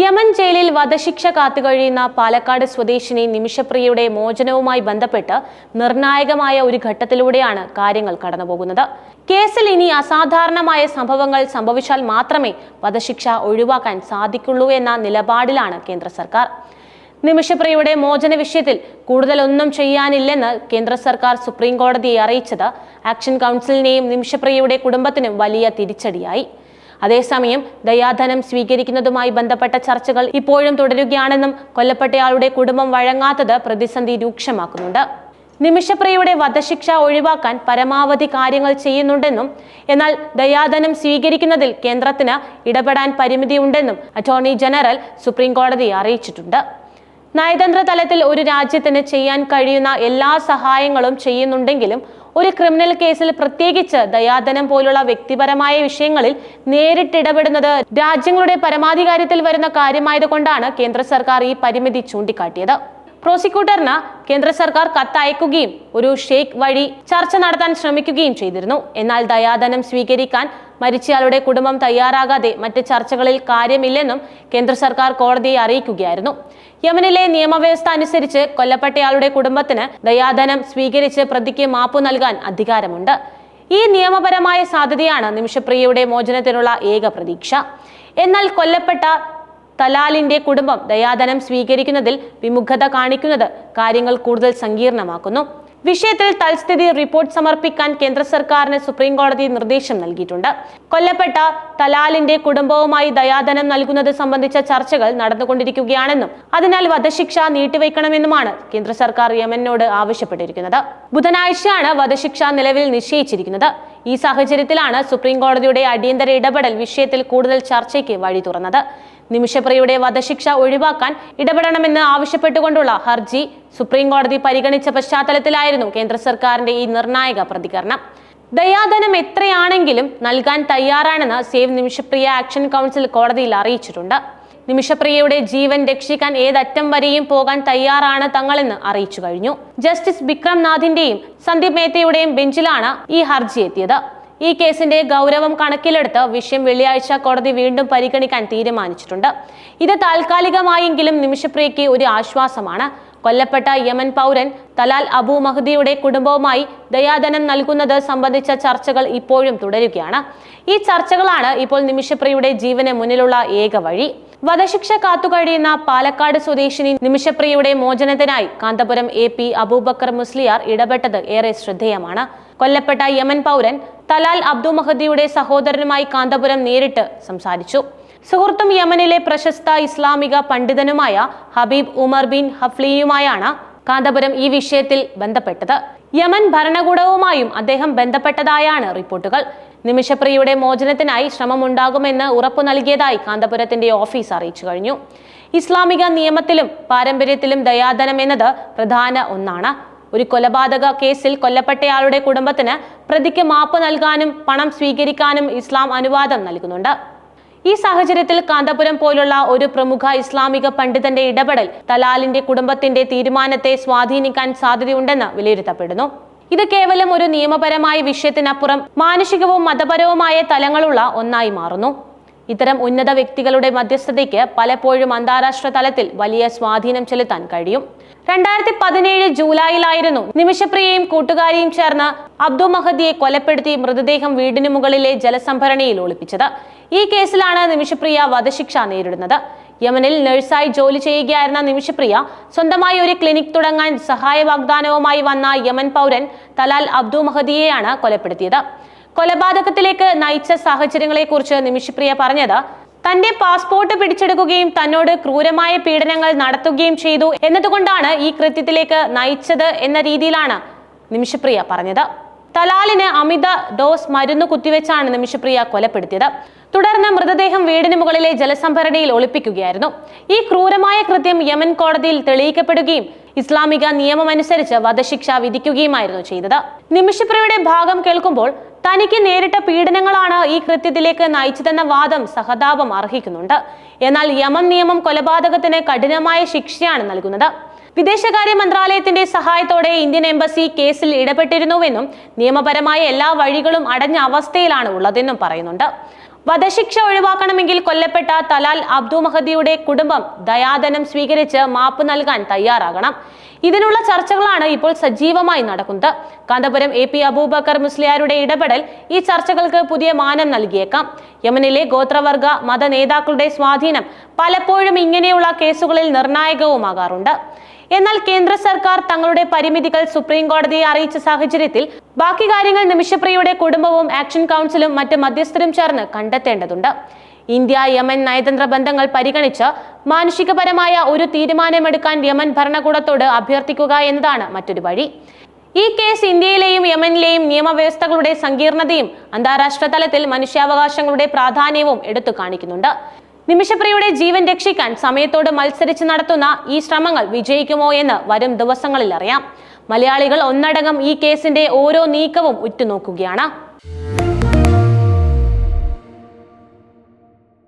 Yemen ജയിലിൽ വധശിക്ഷ കാത്തുകഴിയുന്ന പാലക്കാട് സ്വദേശിനി നിമിഷപ്രിയയുടെ മോചനവുമായി ബന്ധപ്പെട്ട് നിർണായകമായ ഒരു ഘട്ടത്തിലൂടെയാണ് കാര്യങ്ങൾ കടന്നുപോകുന്നത്. കേസിൽ ഇനി അസാധാരണമായ സംഭവങ്ങൾ സംഭവിച്ചാൽ മാത്രമേ വധശിക്ഷ ഒഴിവാക്കാൻ സാധിക്കുള്ളൂ എന്ന നിലപാടിലാണ് കേന്ദ്ര സർക്കാർ. നിമിഷപ്രിയയുടെ മോചന വിഷയത്തിൽ കൂടുതലൊന്നും ചെയ്യാനില്ലെന്ന് കേന്ദ്ര സർക്കാർ സുപ്രീം കോടതിയെ അറിയിച്ചത്. ആക്ഷൻ കൗൺസിലിനെയും നിമിഷപ്രിയയുടെ കുടുംബത്തിനും വലിയ തിരിച്ചടിയായി. അതേസമയം ദയാധനം സ്വീകരിക്കുന്നതുമായി ബന്ധപ്പെട്ട ചർച്ചകൾ ഇപ്പോഴും തുടരുകയാണെന്നും കൊല്ലപ്പെട്ടയാളുടെ കുടുംബം വഴങ്ങാത്തത് പ്രതിസന്ധി രൂക്ഷമാക്കുന്നുണ്ട്. നിമിഷപ്രിയയുടെ വധശിക്ഷ ഒഴിവാക്കാൻ പരമാവധി കാര്യങ്ങൾ ചെയ്യുന്നുണ്ടെന്നും എന്നാൽ ദയാധനം സ്വീകരിക്കുന്നതിൽ കേന്ദ്രത്തിന് ഇടപെടാൻ പരിമിതിയുണ്ടെന്നും അറ്റോർണി ജനറൽ സുപ്രീം കോടതി അറിയിച്ചിട്ടുണ്ട്. നയതന്ത്ര തലത്തിൽ ഒരു രാജ്യത്തിന് ചെയ്യാൻ കഴിയുന്ന എല്ലാ സഹായങ്ങളും ചെയ്യുന്നുണ്ടെങ്കിലും ഒരു ക്രിമിനൽ കേസിൽ പ്രത്യേകിച്ച് ദയാധനം പോലുള്ള വ്യക്തിപരമായ വിഷയങ്ങളിൽ നേരിട്ടിടപെടുന്നത് രാജ്യങ്ങളുടെ പരമാധികാരത്തിൽ വരുന്ന കാര്യമായതുകൊണ്ടാണ് കേന്ദ്ര സർക്കാർ ഈ പരിമിതി ചൂണ്ടിക്കാട്ടിയത്. പ്രോസിക്യൂട്ടറിന് കേന്ദ്ര സർക്കാർ കത്തയക്കുകയും ഒരു ഷേക്ക് വഴി ചർച്ച നടത്താൻ ശ്രമിക്കുകയും ചെയ്തിരുന്നു. എന്നാൽ ദയാധനം സ്വീകരിക്കാൻ മരിച്ചയാളുടെ കുടുംബം തയ്യാറാകാതെ മറ്റ് ചർച്ചകളിൽ കാര്യമില്ലെന്നും കേന്ദ്ര സർക്കാർ കോടതിയെ അറിയിക്കുകയായിരുന്നു. യമനിലെ നിയമവ്യവസ്ഥ അനുസരിച്ച് കൊല്ലപ്പെട്ടയാളുടെ കുടുംബത്തിന് ദയാധനം സ്വീകരിച്ച് പ്രതിക്ക് മാപ്പ് നൽകാൻ അധികാരമുണ്ട്. ഈ നിയമപരമായ സാധ്യതയാണ് നിമിഷപ്രിയയുടെ മോചനത്തിനുള്ള ഏക പ്രതീക്ഷ. എന്നാൽ കൊല്ലപ്പെട്ട തലാലിന്റെ കുടുംബം ദയാധനം സ്വീകരിക്കുന്നതിൽ വിമുഖത കാണിക്കുന്നത് കാര്യങ്ങൾ കൂടുതൽ സങ്കീർണമാക്കുന്നു. വിഷയത്തിൽ തൽസ്ഥിതി റിപ്പോർട്ട് സമർപ്പിക്കാൻ കേന്ദ്ര സർക്കാരിന് സുപ്രീം കോടതി നിർദ്ദേശം നൽകിയിട്ടുണ്ട്. കൊല്ലപ്പെട്ട തലാലിന്റെ കുടുംബവുമായി ദയാധനം നൽകുന്നത് സംബന്ധിച്ച ചർച്ചകൾ നടന്നുകൊണ്ടിരിക്കുകയാണെന്നും അതിനാൽ വധശിക്ഷ നീട്ടിവെക്കണമെന്നുമാണ് കേന്ദ്ര സർക്കാർ യമനോട് ആവശ്യപ്പെട്ടിരിക്കുന്നത്. ബുധനാഴ്ചയാണ് വധശിക്ഷ നിലവിൽ നിശ്ചയിച്ചിരിക്കുന്നത്. ഈ സാഹചര്യത്തിലാണ് സുപ്രീം കോടതിയുടെ അടിയന്തര ഇടപെടൽ വിഷയത്തിൽ കൂടുതൽ ചർച്ചയ്ക്ക് വഴി തുറന്നത്. നിമിഷപ്രിയയുടെ വധശിക്ഷ ഒഴിവാക്കാൻ ഇടപെടണമെന്ന് ആവശ്യപ്പെട്ടുകൊണ്ടുള്ള ഹർജി സുപ്രീം കോടതി പരിഗണിച്ച പശ്ചാത്തലത്തിലായിരുന്നു കേന്ദ്ര സർക്കാരിന്റെ ഈ നിർണായക പ്രതികരണം. ദയാധനം എത്രയാണെങ്കിലും നൽകാൻ തയ്യാറാണെന്ന് സേവ് നിമിഷപ്രിയ ആക്ഷൻ കൗൺസിൽ കോടതിയിൽ അറിയിച്ചിട്ടുണ്ട്. നിമിഷപ്രിയയുടെ ജീവൻ രക്ഷിക്കാൻ ഏതറ്റം വരെയും പോകാൻ തയ്യാറാണ് തങ്ങളെന്ന് അറിയിച്ചു കഴിഞ്ഞു. ജസ്റ്റിസ് ബിക്രം നാഥിന്റെയും സന്ദീപ് മേത്തയുടെയും ബെഞ്ചിലാണ് ഈ ഹർജി എത്തിയത്. ഈ കേസിന്റെ ഗൗരവം കണക്കിലെടുത്ത് വിഷയം വെള്ളിയാഴ്ച കോടതി വീണ്ടും പരിഗണിക്കാൻ തീരുമാനിച്ചിട്ടുണ്ട്. ഇത് താൽക്കാലികമായെങ്കിലും നിമിഷപ്രിയയ്ക്ക് ഒരു ആശ്വാസമാണ്. കൊല്ലപ്പെട്ട യമൻ പൗരൻ തലാൽ അബു മഹദിയുടെ കുടുംബവുമായി ദയാധനം നൽകുന്നത് സംബന്ധിച്ച ചർച്ചകൾ ഇപ്പോഴും തുടരുകയാണ്. ഈ ചർച്ചകളാണ് ഇപ്പോൾ നിമിഷപ്രിയയുടെ ജീവന് മുന്നിലുള്ള ഏക വഴി. വധശിക്ഷ കാത്തുകഴിയുന്ന പാലക്കാട് സ്വദേശിനി നിമിഷപ്രിയയുടെ മോചനത്തിനായി കാന്തപുരം എ പി അബൂബക്കർ മുസ്ലിയാർ ഇടപെട്ടത് ഏറെ ശ്രദ്ധേയമാണ്. കൊല്ലപ്പെട്ട യമൻ പൗരൻ തലാൽ അബ്ദു മഹദിയുടെ സഹോദരനുമായി കാന്തപുരം നേരിട്ട് സംസാരിച്ചു. സുഹൃത്തും യമനിലെ പ്രശസ്ത ഇസ്ലാമിക പണ്ഡിതനുമായ ഹബീബ് ഉമർ ബിൻ ഹഫ്ലിയുമായാണ് കാന്തപുരം ഈ വിഷയത്തിൽ ബന്ധപ്പെട്ടത്. യമൻ ഭരണകൂടവുമായും അദ്ദേഹം ബന്ധപ്പെട്ടതായാണ് റിപ്പോർട്ടുകൾ. നിമിഷപ്രിയയുടെ മോചനത്തിനായി ശ്രമമുണ്ടാകുമെന്ന് ഉറപ്പു നൽകിയതായി കാന്തപുരത്തിന്റെ ഓഫീസ് അറിയിച്ചു കഴിഞ്ഞു. ഇസ്ലാമിക നിയമത്തിലും പാരമ്പര്യത്തിലും ദയാധനം എന്നത് പ്രധാന ഒന്നാണ്. ഒരു കൊലപാതക കേസിൽ കൊല്ലപ്പെട്ടയാളുടെ കുടുംബത്തിന് പ്രതിക്ക് മാപ്പ് നൽകാനും പണം സ്വീകരിക്കാനും ഇസ്ലാം അനുവാദം നൽകുന്നുണ്ട്. ഈ സാഹചര്യത്തിൽ കാന്തപുരം പോലുള്ള ഒരു പ്രമുഖ ഇസ്ലാമിക പണ്ഡിതന്റെ ഇടപെടൽ തലാലിന്റെ കുടുംബത്തിന്റെ തീരുമാനത്തെ സ്വാധീനിക്കാൻ സാധ്യതയുണ്ടെന്ന് വിലയിരുത്തപ്പെടുന്നു. ഇത് കേവലം ഒരു നിയമപരമായ വിഷയത്തിനപ്പുറം മാനുഷികവും മതപരവുമായ തലങ്ങളുള്ള ഒന്നായി മാറുന്നു. ഇത്തരം ഉന്നത വ്യക്തികളുടെ മധ്യസ്ഥതയ്ക്ക് പലപ്പോഴും അന്താരാഷ്ട്ര തലത്തിൽ വലിയ സ്വാധീനം ചെലുത്താൻ കഴിയും. രണ്ടായിരത്തി പതിനേഴ് ജൂലൈയിലായിരുന്നു നിമിഷപ്രിയയും കൂട്ടുകാരിയും ചേർന്ന് അബ്ദു മഹദിയെ കൊലപ്പെടുത്തി മൃതദേഹം വീടിനു മുകളിലെ ജലസംഭരണിയിൽ ഒളിപ്പിച്ചത്. ഈ കേസിലാണ് നിമിഷപ്രിയ വധശിക്ഷ നേരിടുന്നത്. യമനിൽ നഴ്സായി ജോലി ചെയ്യുകയായിരുന്ന നിമിഷപ്രിയ സ്വന്തമായി ഒരു ക്ലിനിക് തുടങ്ങാൻ സഹായ വാഗ്ദാനവുമായി വന്ന യമൻ പൗരൻ തലാൽ അബ്ദു മഹദിയെയാണ് കൊലപ്പെടുത്തിയത്. കൊലപാതകത്തിലേക്ക് നയിച്ച സാഹചര്യങ്ങളെക്കുറിച്ച് നിമിഷപ്രിയ പറഞ്ഞത് തന്റെ പാസ്പോർട്ട് പിടിച്ചെടുക്കുകയും തന്നോട് ക്രൂരമായ പീഡനങ്ങൾ നടത്തുകയും ചെയ്തു എന്നതുകൊണ്ടാണ് ഈ കൃത്യത്തിലേക്ക് നയിച്ചത് എന്ന രീതിയിലാണ് നിമിഷപ്രിയ പറഞ്ഞത്. തലാലിന് അമിത ഡോസ് മരുന്ന് കുത്തിവെച്ചാണ് നിമിഷപ്രിയ കൊലപ്പെടുത്തിയത്. തുടർന്ന് മൃതദേഹം വീടിന് മുകളിലെ ജലസംഭരണിയിൽ ഒളിപ്പിക്കുകയായിരുന്നു. ഈ ക്രൂരമായ കൃത്യം യമൻ കോടതിയിൽ തെളിയിക്കപ്പെടുകയും ഇസ്ലാമിക നിയമമനുസരിച്ച് വധശിക്ഷ വിധിക്കുകയുമായിരുന്നു ചെയ്തത്. നിമിഷപ്രിയയുടെ ഭാഗം കേൾക്കുമ്പോൾ തനിക്ക് നേരിട്ട പീഡനങ്ങളാണ് ഈ കൃത്യത്തിലേക്ക് നയിച്ചതെന്ന വാദം സഹതാപം അർഹിക്കുന്നുണ്ട്. എന്നാൽ യമൻ നിയമം കൊലപാതകത്തിന് കഠിനമായ ശിക്ഷയാണ് നൽകുന്നത്. വിദേശകാര്യ മന്ത്രാലയത്തിന്റെ സഹായത്തോടെ ഇന്ത്യൻ എംബസി കേസിൽ ഇടപെട്ടിരുന്നുവെന്നും നിയമപരമായ എല്ലാ വഴികളും അടഞ്ഞ അവസ്ഥയിലാണ് ഉള്ളതെന്നും പറയുന്നുണ്ട്. വധശിക്ഷ ഒഴിവാക്കണമെങ്കിൽ കൊല്ലപ്പെട്ട തലാൽ അബ്ദു മഹദിയുടെ കുടുംബം ദയാധനം സ്വീകരിച്ച് മാപ്പ് നൽകാൻ തയ്യാറാകണം. ഇതിനുള്ള ചർച്ചകളാണ് ഇപ്പോൾ സജീവമായി നടക്കുന്നത്. കാന്തപുരം എ പി അബൂബക്കർ മുസ്ലിയാരുടെ ഇടപെടൽ ഈ ചർച്ചകൾക്ക് പുതിയ മാനം നൽകിയേക്കാം. യമനിലെ ഗോത്രവർഗ മത നേതാക്കളുടെ സ്വാധീനം പലപ്പോഴും ഇങ്ങനെയുള്ള കേസുകളിൽ നിർണായകവുമാകാറുണ്ട്. എന്നാൽ കേന്ദ്ര സർക്കാർ തങ്ങളുടെ പരിമിതികൾ സുപ്രീം കോടതിയെ അറിയിച്ച സാഹചര്യത്തിൽ ബാക്കി കാര്യങ്ങൾ നിമിഷപ്രിയയുടെ കുടുംബവും ആക്ഷൻ കൗൺസിലും മറ്റ് മധ്യസ്ഥരും ചേർന്ന് കണ്ടെത്തേണ്ടതുണ്ട്. ഇന്ത്യ യമൻ നയതന്ത്ര ബന്ധങ്ങൾ പരിഗണിച്ച് മാനുഷികപരമായ ഒരു തീരുമാനമെടുക്കാൻ യമൻ ഭരണകൂടത്തോട് അഭ്യർത്ഥിക്കുക എന്നതാണ് മറ്റൊരു വഴി. ഈ കേസ് ഇന്ത്യയിലെയും യമനിലെയും നിയമവ്യവസ്ഥകളുടെ സങ്കീർണതയും അന്താരാഷ്ട്ര തലത്തിൽ മനുഷ്യാവകാശങ്ങളുടെ പ്രാധാന്യവും എടുത്തു കാണിക്കുന്നുണ്ട്. നിമിഷപ്രിയയുടെ ജീവൻ രക്ഷിക്കാൻ സമയത്തോട് മത്സരിച്ച് നടത്തുന്ന ഈ ശ്രമങ്ങൾ വിജയിക്കുമോ എന്ന് വരും ദിവസങ്ങളിൽ അറിയാം. മലയാളികൾ ഒന്നടങ്കം ഈ കേസിന്റെ ഓരോ നീക്കവും ഉറ്റുനോക്കുകയാണ്.